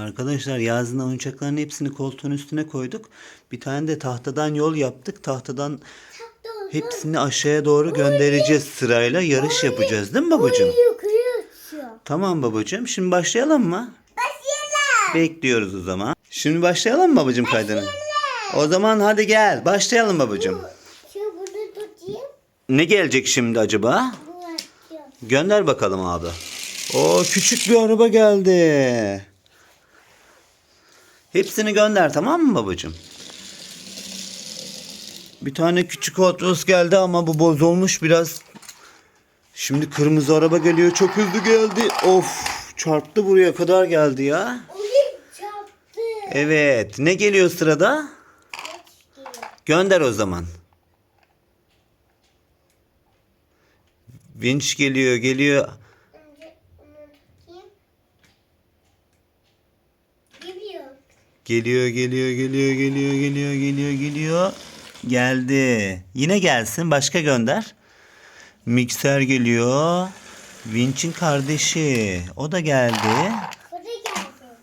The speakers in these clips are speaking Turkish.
Arkadaşlar yazın oyuncakların hepsini koltuğun üstüne koyduk. Bir tane de tahtadan yol yaptık. Tahtadan hepsini aşağıya doğru göndereceğiz sırayla. Yarış yapacağız değil mi babacığım? Tamam babacığım. Şimdi başlayalım mı? Başlayalım. Bekliyoruz o zaman. Şimdi başlayalım mı babacığım kaydını? O zaman hadi gel. Başlayalım babacığım. Ne gelecek şimdi acaba? Gönder bakalım abi. O küçük bir araba geldi. Hepsini gönder tamam mı babacığım? Bir tane küçük Wheels geldi ama bu bozulmuş biraz. Şimdi kırmızı araba geliyor. Çok hızlı geldi. Of çarptı buraya kadar geldi ya. Evet ne geliyor sırada? Gönder o zaman. Vinç geliyor geliyor. Önce onu tutayım. Geliyor. Geliyor, geliyor, geliyor, geliyor, geliyor, geliyor, geliyor. Geldi. Yine gelsin. Başka gönder. Mikser geliyor. Vinç'in kardeşi. O da geldi. Bu da geldi.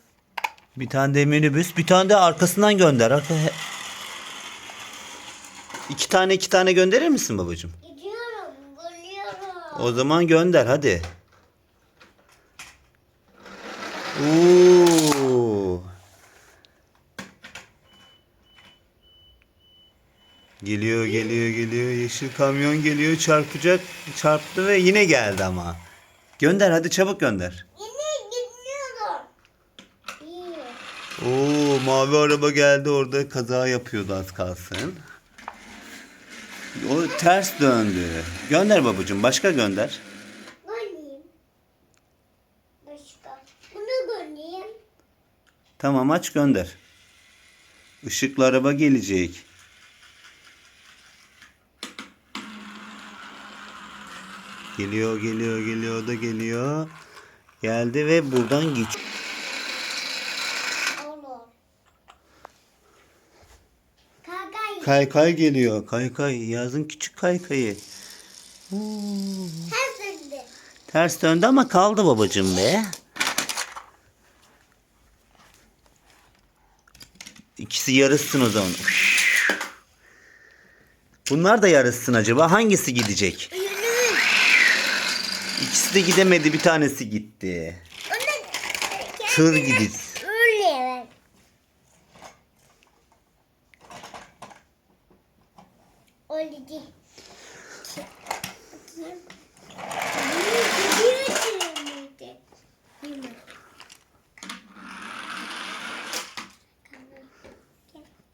Bir tane de minibüs. Bir tane de arkasından gönder. Arka... İki tane iki tane gönderir misin babacığım? Gidiyorum. Geliyorum. O zaman gönder hadi. Oo. Geliyor geliyor geliyor yeşil kamyon geliyor çarpacak çarptı ve yine geldi ama. Gönder hadi çabuk gönder. Yine gidiyorum. İyi. Oo mavi araba geldi orada kaza yapıyordu az kalsın. O ters döndü. Gönder babacığım başka gönder. Göndereyim. Başka. Bunu göndereyim. Tamam aç gönder. Işıklı araba gelecek. Geliyor geliyor geliyor da geliyor. Geldi ve buradan geç. Kaykay geliyor. Kaykay yazın küçük kaykayı. Her sende. Ters döndü ama kaldı babacığım be. İkisi yarışsın o zaman. Bunlar da yarışsın acaba. Hangisi gidecek? İkisi de gidemedi. Bir tanesi gitti. Tır gidiyor. Öyle.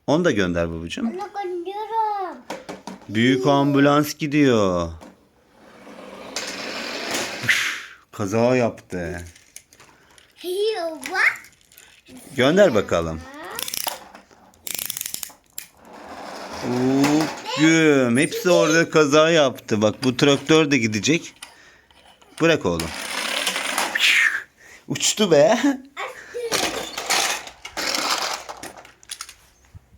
Onu da gönder babacığım. Onu gönderiyorum. Büyük ambulans gidiyor. Kaza yaptı. Gönder bakalım. Oo, güm. Hepsi orada kaza yaptı. Bak bu traktör de gidecek. Bırak oğlum. Uçtu be.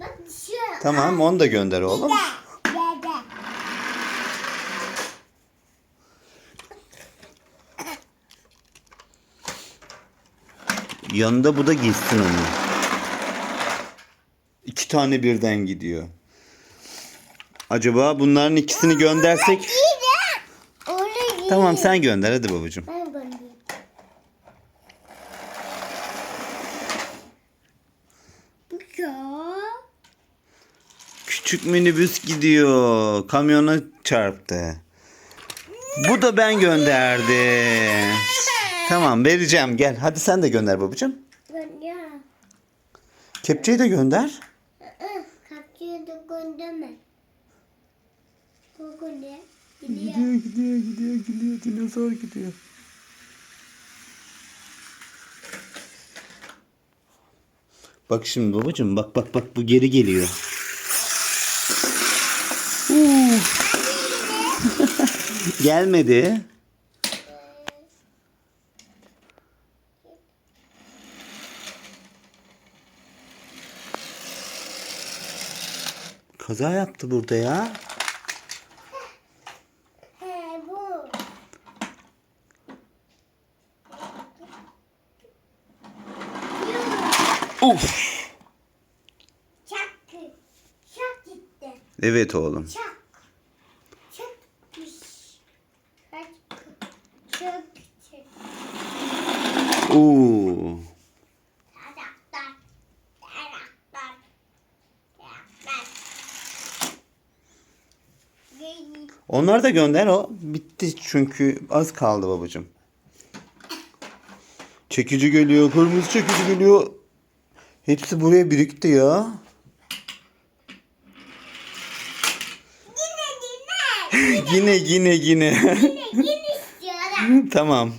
Şu. Tamam onu da gönder oğlum. Yanında bu da gitsin onun. İki tane birden gidiyor. Acaba bunların ikisini göndersek? Tamam sen gönder hadi babacığım. Küçük minibüs gidiyor. Kamyona çarptı. Bu da ben gönderdim. Tamam vereceğim gel. Hadi sen de gönder babacığım. Gönder. Kepçeyi de gönder. Kapıyı da gönderme. Bu gönder. Gidiyor. Gidiyor gidiyor gidiyor gidiyor. Dinozor gidiyor. Bak şimdi babacığım bak bak bak bu geri geliyor. Gelmedi. Kaza yaptı burada ya. He bu. Yuva. Uf. Çak. Çak gitti. Evet oğlum. Çak. Çak. Piş. Kaç. Çak. Çak. Oo. Onları da gönder o. Bitti çünkü az kaldı babacığım. Çekici geliyor. Kırmızı çekici geliyor. Hepsi buraya birikti ya. Yine yine. yine yine yine. Yine yine istiyorum. tamam.